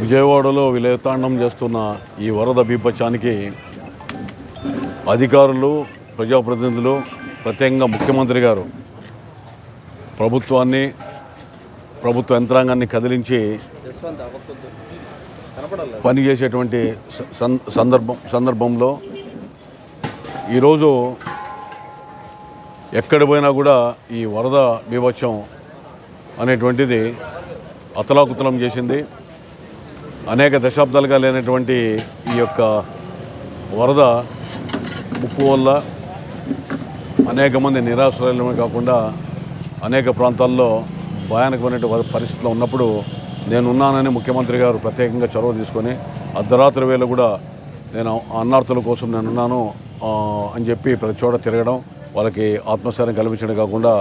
విజయవాడలో విలేతాండం చేస్తున్న ఈ వరద బీభత్సానికి అధికారులు ప్రజాప్రతినిధులు ప్రత్యేకంగా ముఖ్యమంత్రి గారు ప్రభుత్వాన్ని ప్రభుత్వ యంత్రాంగాన్ని కదిలించి పనిచేసేటువంటి సందర్భం సందర్భంలో ఈరోజు ఎక్కడ పోయినా కూడా ఈ వరద బీభత్సం అనేటువంటిది అతలాకుతలం చేసింది. అనేక దశాబ్దాలుగా లేనటువంటి ఈ యొక్క వరద ముప్పు వల్ల అనేక మంది నిరాశ్రయమే కాకుండా అనేక ప్రాంతాల్లో భయానకమైనటువంటి పరిస్థితిలో ఉన్నప్పుడు నేను ఉన్నానని ముఖ్యమంత్రి గారు ప్రత్యేకంగా చొరవ తీసుకొని అర్ధరాత్రి వేళ కూడా నేను అన్నార్థుల కోసం నేను ఉన్నాను అని చెప్పి ప్రతి చోట తిరగడం వాళ్ళకి ఆత్మస్థైర్యం కల్పించడం కాకుండా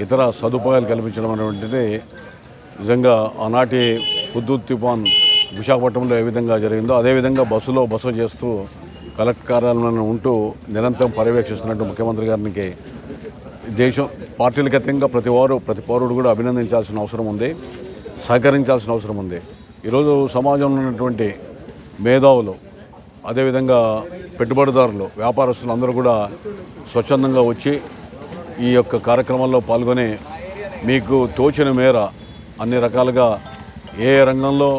ఇతర సదుపాయాలు కల్పించడం అనేటువంటిది నిజంగా ఆనాటి హుద్దు తుఫాన్ విశాఖపట్నంలో ఏ విధంగా జరిగిందో అదేవిధంగా బస్సులో బస చేస్తూ కలెక్టర్ కార్యాలయంలో ఉంటూ నిరంతరం పర్యవేక్షిస్తున్నట్టు ముఖ్యమంత్రి గారికి దేశం పార్టీలకు అతీతంగా ప్రతి వారు ప్రతి పౌరుడు కూడా అభినందించాల్సిన అవసరం ఉంది సహకరించాల్సిన అవసరం ఉంది. ఈరోజు సమాజంలో ఉన్నటువంటి మేధావులు అదేవిధంగా పెట్టుబడిదారులు వ్యాపారస్తులు అందరూ కూడా స్వచ్ఛందంగా వచ్చి ఈ యొక్క కార్యక్రమాల్లో పాల్గొని మీకు తోచిన మేర అన్ని రకాలుగా ఏ రంగంలో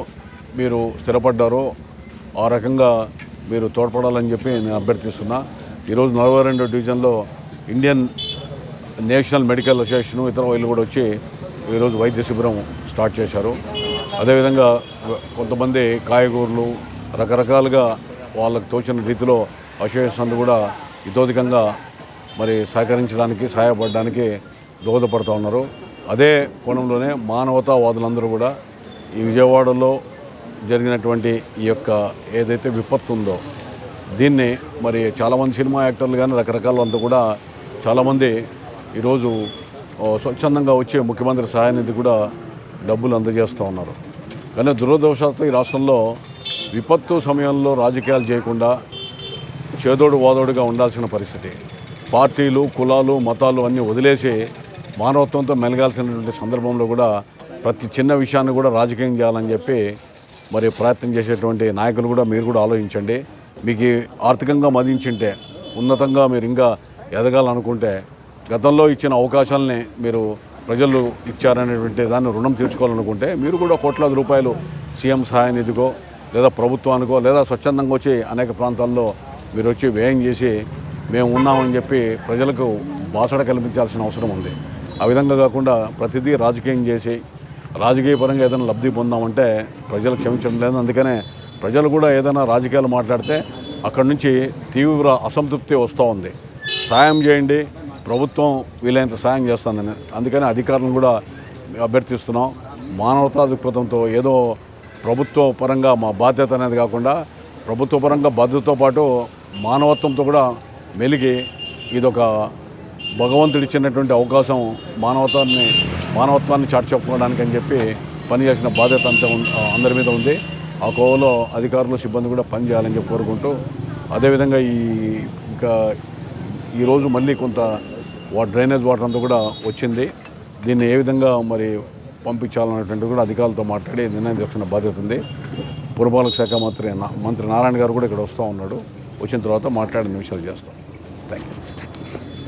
మీరు స్థిరపడ్డారో ఆ రకంగా మీరు తోడ్పడాలని చెప్పి నేను అభ్యర్థిస్తున్నా. ఈరోజు నలభై రెండు డివిజన్లో ఇండియన్ నేషనల్ మెడికల్ అసోసియేషన్ ఇతర వైళ్ళు కూడా వచ్చి ఈరోజు వైద్య శిబిరం స్టార్ట్ చేశారు. అదేవిధంగా కొంతమంది కాయగూరలు రకరకాలుగా వాళ్ళకు తోచిన రీతిలో అసోసియేషన్ కూడా ఇతోధికంగా మరి సహకరించడానికి సహాయపడడానికి దోహదపడుతూ ఉన్నారు. అదే కోణంలోనే మానవతావాదులందరూ కూడా ఈ విజయవాడలో జరిగినటువంటి ఈ యొక్క ఏదైతే విపత్తు ఉందో దీన్ని మరి చాలామంది సినిమా యాక్టర్లు కానీ రకరకాల అంతా కూడా చాలామంది ఈరోజు స్వచ్ఛందంగా వచ్చే ముఖ్యమంత్రి సహాయానికి కూడా డబ్బులు అందజేస్తూ ఉన్నారు. కానీ దురదృష్టవశాత్తు ఈ రాష్ట్రంలో విపత్తు సమయంలో రాజకీయాలు చేయకుండా చేదోడు వాదోడుగా ఉండాల్సిన పరిస్థితి. పార్టీలు కులాలు మతాలు అన్నీ వదిలేసి మానవత్వంతో మెలగాల్సినటువంటి సందర్భంలో కూడా ప్రతి చిన్న విషయాన్ని కూడా రాజకీయం చేయాలని చెప్పి మరి ప్రయత్నం చేసేటువంటి నాయకులు కూడా మీరు కూడా ఆలోచించండి. మీకు ఆర్థికంగా మదించింటే ఉన్నతంగా మీరు ఇంకా ఎదగాలనుకుంటే గతంలో ఇచ్చిన అవకాశాలని మీరు ప్రజలు ఇచ్చారనేటువంటి దాన్ని రుణం తీర్చుకోవాలనుకుంటే మీరు కూడా కోట్లాది రూపాయలు సీఎం సహాయ నిధికో లేదా ప్రభుత్వానికో లేదా స్వచ్ఛందంగా వచ్చి అనేక ప్రాంతాల్లో మీరు వచ్చి వ్యయం చేసి మేము ఉన్నామని చెప్పి ప్రజలకు బాసడ కల్పించాల్సిన అవసరం ఉంది. ఆ విధంగా కాకుండా ప్రతిదీ రాజకీయం చేసి రాజకీయ పరంగా ఏదైనా లబ్ధి పొందామంటే ప్రజలు క్షమించడం లేదు. అందుకనే ప్రజలు కూడా ఏదైనా రాజకీయాలు మాట్లాడితే అక్కడి నుంచి తీవ్ర అసంతృప్తి వస్తూ ఉంది. సాయం చేయండి. ప్రభుత్వం వీలైనంత సాయం చేస్తుందని. అందుకని అధికారులను కూడా అభ్యర్థిస్తున్నాం. మానవతా దృక్పథంతో ఏదో ప్రభుత్వ పరంగా మా బాధ్యత అనేది కాకుండా ప్రభుత్వ పరంగా బాధ్యతతో పాటు మానవత్వంతో కూడా మెలిగి ఇదొక భగవంతుడు ఇచ్చినటువంటి అవకాశం మానవతాన్ని మానవత్వాన్ని చాటి చెప్పుకోవడానికి అని చెప్పి పనిచేసిన బాధ్యత అంతా ఉం- అందరి మీద ఉంది. ఆ కోవలో అధికారులు సిబ్బంది కూడా పనిచేయాలని చెప్పి కోరుకుంటూ అదేవిధంగా ఈ ఇంకా ఈరోజు మళ్ళీ కొంత వా డ్రైనేజ్ వాటర్ అంతా కూడా వచ్చింది. దీన్ని ఏ విధంగా మరి పంపించాలన్నటువంటి కూడా అధికారులతో మాట్లాడి నిర్ణయం తీసుకున్న బాధ్యత ఉంది. పురపాలక శాఖ మంత్రి మంత్రి నారాయణ గారు కూడా ఇక్కడ వస్తూ ఉన్నాడు. వచ్చిన తర్వాత మాట్లాడిన విషయాలు చేస్తాం. Thank you